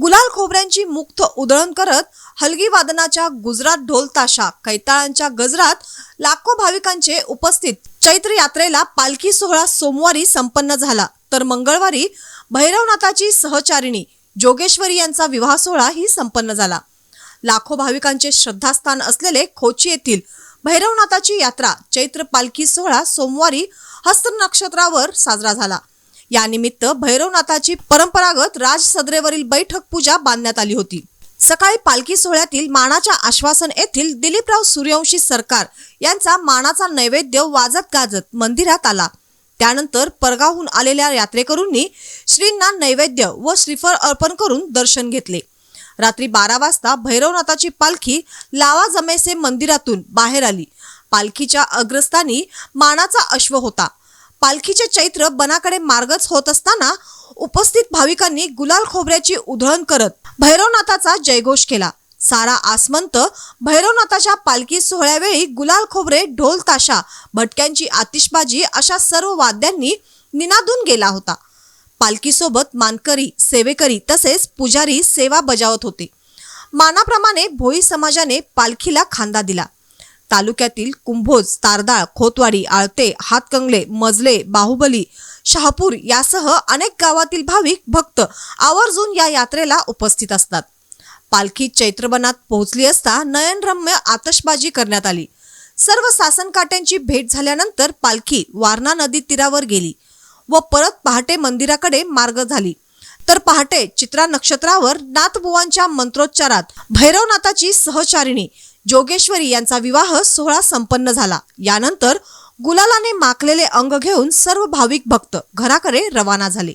गुलाल खोबऱ्यांची मुक्त उधळण करत हलगी वादनाच्या गुजरात ढोल ताशा कैताळांच्या गजरात लाखो भाविकांचे उपस्थित. चैत्र यात्रेला पालखी सोहळा सोमवारी संपन्न झाला. तर मंगळवारी भैरवनाथाची सहचारिणी जोगेश्वरी यांचा विवाह सोहळा ही संपन्न झाला. लाखो भाविकांचे श्रद्धास्थान असलेले खोची येथील भैरवनाथाची यात्रा चैत्र पालखी सोहळा सोमवारी हस्त नक्षत्रावर साजरा झाला. यानिमित्त भैरवनाथाची परंपरागत राज सदरेवरील बैठक पूजा बांधण्यात आली होती. सकाळी पालखी सोहळ्यातील मानाच्या आश्वासन येथील दिलीपराव सूर्यवंशी सरकार यांचा मानाचा नैवेद्य वाजत गाजत मंदिरात आला. त्यानंतर परगावहून आलेल्या यात्रेकरूंनी श्रींना नैवेद्य व श्रीफळ अर्पण करून दर्शन घेतले. रात्री बारा वाजता भैरवनाथाची पालखी लावा जमेसे मंदिरातून बाहेर आली. पालखीच्या अग्रस्थानी मानाचा अश्व होता. पालखीचे चैत्र बनाकडे मार्गच होत असताना उपस्थित भाविकांनी गुलाल खोबऱ्याची उधळण करत भैरवनाथाचा जयघोष केला. सारा आसमंत भैरवनाथाच्या पालखी सोहळ्यावेळी गुलाल खोबरे ढोल ताशा भटक्यांची आतिषबाजी अशा सर्व वाद्यांनी निनादून गेला होता. पालखीसोबत मानकरी सेवेकरी तसेच पुजारी सेवा बजावत होते. मानाप्रमाणे भोई समाजाने पालखीला खांदा दिला. तालुक्यातील कुंभोज तारदाळ खोतवाडी आळते हातकंगले मजले बाहुबली शहापूर यासह अनेक गावातील भाविक भक्त आवर्जून या यात्रेला उपस्थित असतात. पालखी चैत्रबनात पोहोचली असता नयनरम्य आतषबाजी करण्यात आली. सर्व सासनकाट्यांची भेट झाल्यानंतर पालखी वारणा नदी तीरावर गेली व परत पहाटे मंदिराकडे मार्ग झाली. तर पहाटे चित्रा नक्षत्रावर नाथबुवांच्या मंत्रोच्चारात भैरवनाथाची सहचारिणी जोगेश्वरी यांचा विवाह सोहळा संपन्न झाला. यानंतर गुलालाने माखलेले अंग घेऊन सर्व भाविक भक्त घराकडे रवाना झाले.